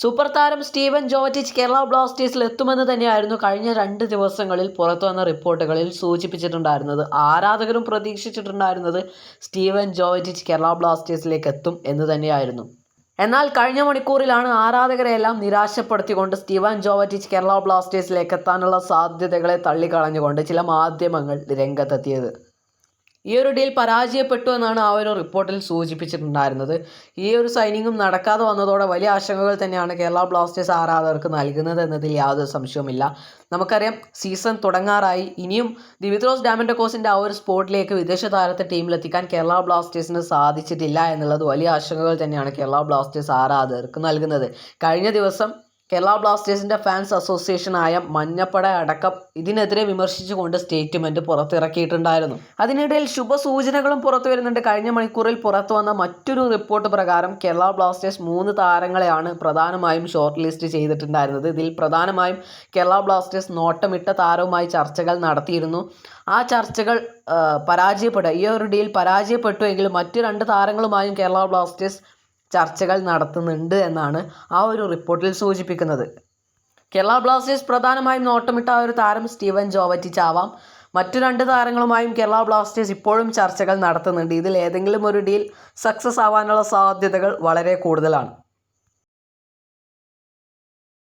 Super താരം Steven ജോർജിച്ച് Kerala ബ്ലാസ്റ്റേഴ്സിൽ എത്തുമെന്ന് തന്നെയായിരുന്നു കഴിഞ്ഞ രണ്ട് ദിവസങ്ങളിൽ പുറത്തു വന്ന റിപ്പോർട്ടുകളിൽ സൂചിപ്പിച്ചിട്ടുണ്ടായിരുന്നത്. ആരാധകരും പ്രതീക്ഷിച്ചിട്ടുണ്ടായിരുന്നത് സ്റ്റീവൻ ജോർജിച്ച് കേരള ബ്ലാസ്റ്റേഴ്സിലേക്ക് എത്തും എന്ന് തന്നെയായിരുന്നു. എന്നാൽ കഴിഞ്ഞ മണിക്കൂറിലാണ് ആരാധകരെയെല്ലാം നിരാശപ്പെടുത്തിക്കൊണ്ട് സ്റ്റീവൻ ജോവറ്റിച്ച് കേരള ബ്ലാസ്റ്റേഴ്സിലേക്ക് എത്താനുള്ള സാധ്യതകളെ തള്ളിക്കളഞ്ഞുകൊണ്ട് ചില മാധ്യമങ്ങൾ രംഗത്തെത്തിയത്. ഈ ഒരു ഡീൽ പരാജയപ്പെട്ടു എന്നാണ് ആ ഒരു റിപ്പോർട്ടിൽ സൂചിപ്പിച്ചിട്ടുണ്ടായിരുന്നത്. ഈ ഒരു സൈനിങ്ങും നടക്കാതെ വന്നതോടെ വലിയ ആശങ്കകൾ തന്നെയാണ് കേരള ബ്ലാസ്റ്റേഴ്സ് ആരാധകർക്ക് നൽകുന്നത് എന്നതിൽ യാതൊരു സംശയവുമില്ല. നമുക്കറിയാം സീസൺ തുടങ്ങാറായി. ഇനിയും ദിമിത്രോസ് ഡാമൻഡക്കോസിന്റെ ആ ഒരു സ്പോട്ടിലേക്ക് വിദേശ താരത്തെ ടീമിലെത്തിക്കാൻ കേരള ബ്ലാസ്റ്റേഴ്സിന് സാധിച്ചിട്ടില്ല എന്നുള്ളത് വലിയ ആശങ്കകൾ തന്നെയാണ് കേരള ബ്ലാസ്റ്റേഴ്സ് ആരാധകർക്ക് നൽകുന്നത്. കഴിഞ്ഞ ദിവസം കേരള ബ്ലാസ്റ്റേഴ്സിന്റെ ഫാൻസ് അസോസിയേഷനായ മഞ്ഞപ്പട അടക്കം ഇതിനെതിരെ വിമർശിച്ചുകൊണ്ട് സ്റ്റേറ്റ്മെന്റ് പുറത്തിറക്കിയിട്ടുണ്ടായിരുന്നു. അതിനിടയിൽ ശുഭസൂചനകളും പുറത്തു വരുന്നുണ്ട്. കഴിഞ്ഞ മണിക്കൂറിൽ പുറത്തു വന്ന മറ്റൊരു റിപ്പോർട്ട് പ്രകാരം കേരള ബ്ലാസ്റ്റേഴ്സ് മൂന്ന് താരങ്ങളെയാണ് പ്രധാനമായും ഷോർട്ട് ലിസ്റ്റ് ചെയ്തിട്ടുണ്ടായിരുന്നത്. ഇതിൽ പ്രധാനമായും കേരള ബ്ലാസ്റ്റേഴ്സ് നോട്ടമിട്ട താരവുമായി ചർച്ചകൾ നടത്തിയിരുന്നു. ആ ചർച്ചകൾ പരാജയപ്പെടുക ഈ ഒരു ഡീൽ പരാജയപ്പെട്ടു എങ്കിലും മറ്റു രണ്ട് താരങ്ങളുമായും കേരള ബ്ലാസ്റ്റേഴ്സ് ചർച്ചകൾ നടത്തുന്നുണ്ട് എന്നാണ് ആ ഒരു റിപ്പോർട്ടിൽ സൂചിപ്പിക്കുന്നത്. കേരള ബ്ലാസ്റ്റേഴ്സ് പ്രധാനമായും നോട്ടമിട്ട ഒരു താരം സ്റ്റീവൻ ജോവറ്റിച്ച് ആവാം മറ്റു രണ്ട് താരങ്ങളുമായും കേരള ബ്ലാസ്റ്റേഴ്സ് ഇപ്പോഴും ചർച്ചകൾ നടത്തുന്നുണ്ട്. ഇതിൽ ഏതെങ്കിലും ഒരു ഡീൽ സക്സസ് ആവാനുള്ള സാധ്യതകൾ വളരെ കൂടുതലാണ്.